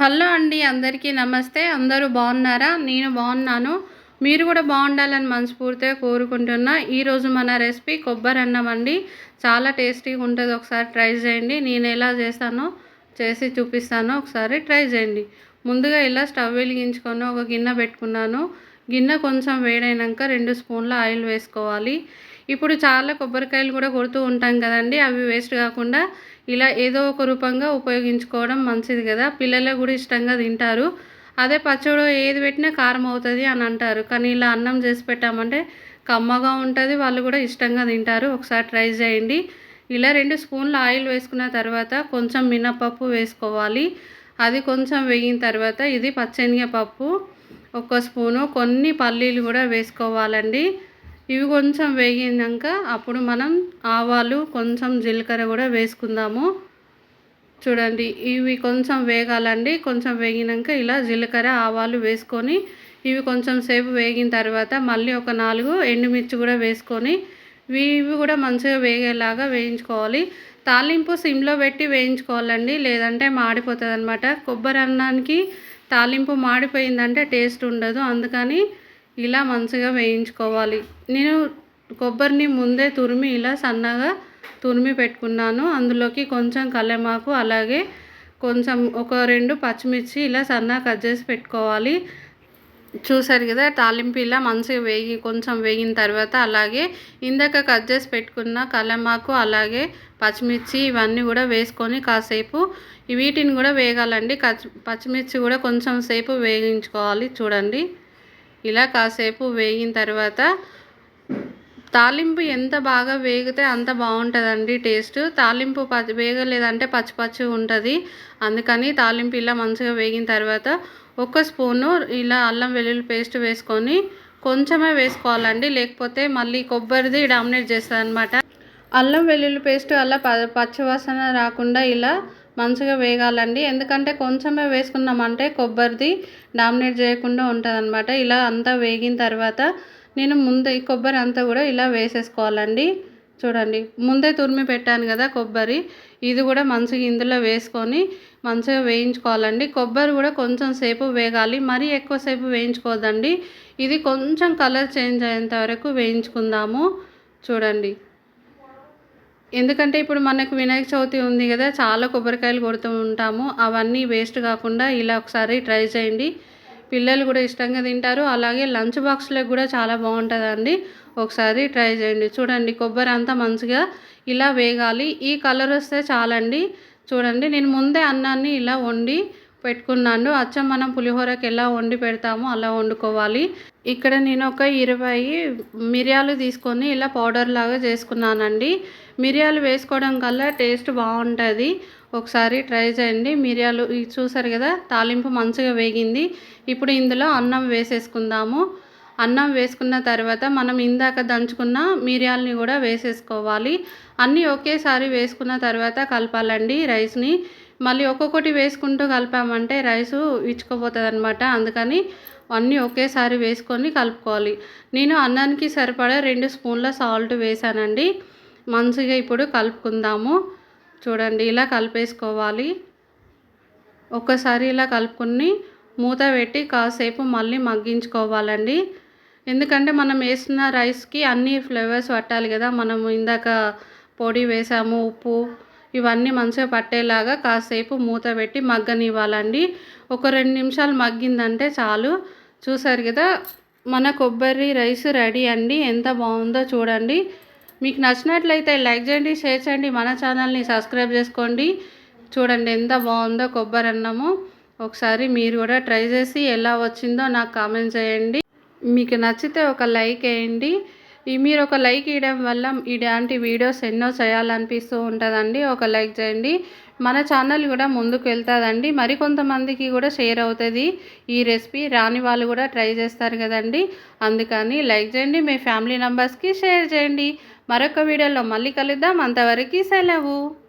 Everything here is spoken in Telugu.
హలో అండి అందరికీ నమస్తే. అందరూ బాగున్నారా? నేను బాగున్నాను. మీరు కూడా బాగుండాలని మనస్ఫూర్తిగా కోరుకుంటున్నా. ఈరోజు మన రెసిపీ కొబ్బరి అన్నం అండి. చాలా టేస్టీగా ఉంటుంది. ఒకసారి ట్రై చేయండి. నేను ఎలా చేస్తానో చేసి చూపిస్తాను. ఒకసారి ట్రై చేయండి. ముందుగా ఇలా స్టవ్ వెలిగించుకొని ఒక గిన్నె పెట్టుకున్నాను. గిన్నె కొంచెం వేడైనాక రెండు స్పూన్ల ఆయిల్ వేసుకోవాలి. ఇప్పుడు చాలా కొబ్బరికాయలు కూడా కొడుతూ ఉంటాం కదండి. అవి వేస్ట్ కాకుండా ఇలా ఏదో ఒక రూపంగా ఉపయోగించుకోవడం మంచిది కదా. పిల్లలు కూడా ఇష్టంగా తింటారు. అదే పచ్చడి ఏది పెట్టినా కారం అవుతుంది అని అంటారు. కానీ ఇలా అన్నం చేసి పెట్టామంటే కమ్మగా ఉంటుంది. వాళ్ళు కూడా ఇష్టంగా తింటారు. ఒకసారి ట్రై చేయండి. ఇలా రెండు స్పూన్ల ఆయిల్ వేసుకున్న తర్వాత కొంచెం మినపప్పు వేసుకోవాలి. అది కొంచెం వేగిన తర్వాత ఇది పప్పు ఒక స్పూను. కొన్ని పల్లీలు కూడా వేసుకోవాలండి. ఇవి కొంచెం వేగినాక అప్పుడు మనం ఆవాలు కొంచెం జీలకర్ర కూడా వేసుకుందాము. చూడండి ఇవి కొంచెం వేగాలండి. కొంచెం వేగినాక ఇలా జీలకర్ర ఆవాలు వేసుకొని ఇవి కొంచెం సేపు వేగిన తర్వాత మళ్ళీ ఒక నాలుగు ఎండుమిర్చి కూడా వేసుకొని ఇవి కూడా మంచిగా వేగేలాగా వేయించుకోవాలి. తాలింపు సిమ్లో పెట్టి వేయించుకోవాలండి. లేదంటే మాడిపోతుంది అనమాట కొబ్బరి అన్నానికి తాలింపు మాడిపోయిందంటే టేస్ట్ ఉండదు. అందుకని ఇలా మంచిగా వేయించుకోవాలి. నేను కొబ్బరిని ముందే తురిమి ఇలా సన్నగా తురిమి పెట్టుకున్నాను. అందులోకి కొంచెం కల్లెమాకు అలాగే కొంచెం ఒక రెండు పచ్చిమిర్చి ఇలా సన్నగా కట్ చేసి పెట్టుకోవాలి. చూసారు కదా తాలింపు ఇలా మంచిగా వేగి కొంచెం వేగిన తర్వాత అలాగే ఇందాక కట్ చేసి పెట్టుకున్న కలమాకు అలాగే పచ్చిమిర్చి ఇవన్నీ కూడా వేసుకొని కాసేపు వీటిని కూడా వేగాలండి. పచ్చిమిర్చి కూడా కొంచెం సేపు వేగించుకోవాలి. చూడండి. ఇలా కాసేపు వేగిన తర్వాత తాలింపు ఎంత బాగా వేగితే అంత బాగుంటుందండి టేస్ట్. తాలింపు పచ్చి వేగలేదంటే పచ్చి పచ్చి ఉంటుంది. అందుకని తాలింపు ఇలా మంచిగా వేగిన తర్వాత ఒక స్పూను ఇలా అల్లం వెల్లుల్లి పేస్ట్ వేసుకొని కొంచెమే వేసుకోవాలండి. లేకపోతే మళ్ళీ కొబ్బరిది డామినేట్ చేస్తుంది అనమాట అల్లం వెల్లుల్లి పేస్ట్ అలా ప పచ్చివాసన రాకుండా ఇలా మంచిగా వేగాలండి. ఎందుకంటే కొంచెమే వేసుకున్నామంటే కొబ్బరిది డామినేట్ చేయకుండా ఉంటుంది ఇలా అంతా వేగిన తర్వాత నేను ముందే కొబ్బరి అంతా కూడా ఇలా వేసేసుకోవాలండి. చూడండి ముందే తురిమి పెట్టాను కదా కొబ్బరి. ఇది కూడా మంచిగా ఇందులో వేసుకొని మంచిగా వేయించుకోవాలండి. కొబ్బరి కూడా కొంచెం సేపు వేగాలి. మరీ ఎక్కువసేపు వేయించుకోదండి ఇది కొంచెం కలర్ చేంజ్ అయ్యేంత వరకు వేయించుకుందాము. చూడండి. ఎందుకంటే ఇప్పుడు మనకు వినాయక చవితి ఉంది కదా చాలా కొబ్బరికాయలు కొడుతూ ఉంటాము. అవన్నీ వేస్ట్ కాకుండా ఇలా ఒకసారి ట్రై చేయండి. పిల్లలు కూడా ఇష్టంగా తింటారు. అలాగే లంచ్ బాక్స్లకు కూడా చాలా బాగుంటుందండి. ఒకసారి ట్రై చేయండి. చూడండి కొబ్బరి అంతా మంచిగా ఇలా వేగాలి. ఈ కలర్ వస్తే చాలండి. చూడండి నేను ముందే అన్నాన్ని ఇలా వండి పెట్టుకున్నాను. అచ్చం మనం పులిహోరకి ఎలా వండి పెడతామో అలా వండుకోవాలి. ఇక్కడ నేను ఒక ఇరవై మిరియాలు తీసుకొని ఇలా పౌడర్ లాగా చేసుకున్నానండి. మిరియాలు వేసుకోవడం కల్లా టేస్ట్ బాగుంటుంది. ఒకసారి ట్రై చేయండి. మిరియాలు చూసారు కదా తాలింపు మంచిగా వేగింది. ఇప్పుడు ఇందులో అన్నం వేసేసుకుందాము. అన్నం వేసుకున్న తర్వాత మనం ఇందాక దంచుకున్న మిరియాలని కూడా వేసేసుకోవాలి. అన్నీ ఒకేసారి వేసుకున్న తర్వాత కలపాలండి రైస్ని. మళ్ళీ ఒక్కొక్కటి వేసుకుంటూ కలిపామంటే రైసు ఇచ్చుకోపోతుంది అనమాట అందుకని అన్నీ ఒకేసారి వేసుకొని కలుపుకోవాలి. నేను అన్నానికి సరిపడా రెండు స్పూన్ల సాల్ట్ వేసానండి. మంచిగా ఇప్పుడు కలుపుకుందాము. చూడండి ఇలా కలిపేసుకోవాలి. ఒక్కసారి ఇలా కలుపుకొని మూత పెట్టి కాసేపు మళ్ళీ మగ్గించుకోవాలండి. ఎందుకంటే మనం వేసిన రైస్కి అన్ని ఫ్లేవర్స్ పట్టాలి కదా. మనం ఇందాక పొడి వేసాము ఉప్పు ఇవన్నీ మంచిగా పట్టేలాగా కాసేపు మూత పెట్టి మగ్గనివ్వాలండి. ఒక రెండు నిమిషాలు మగ్గిందంటే చాలు. చూసారు కదా మన కొబ్బరి రైస్ రెడీ అండి. ఎంత బాగుందో చూడండి. మీకు నచ్చినట్లయితే లైక్ చేయండి షేర్ చేయండి మన ఛానల్ని సబ్స్క్రైబ్ చేసుకోండి. చూడండి ఎంత బాగుందో కొబ్బరి అన్నము. ఒకసారి మీరు కూడా ట్రై చేసి ఎలా వచ్చిందో నాకు కామెంట్ చేయండి. మీకు నచ్చితే ఒక లైక్ వేయండి. మీరు ఒక లైక్ ఇవ్వడం వల్ల ఇలాంటి వీడియోస్ ఎన్నో చేయాలనిపిస్తూ ఉంటుందండి. ఒక లైక్ చేయండి. మన ఛానల్ కూడా ముందుకు వెళ్తుందండి. మరికొంతమందికి కూడా షేర్ అవుతుంది. ఈ రెసిపీ రాని వాళ్ళు కూడా ట్రై చేస్తారు కదండి. అందుకని లైక్ చేయండి. మీ ఫ్యామిలీ మెంబర్స్కి షేర్ చేయండి. మరొక వీడియోలో మళ్ళీ కలుద్దాం. అంతవరకు సెలవు.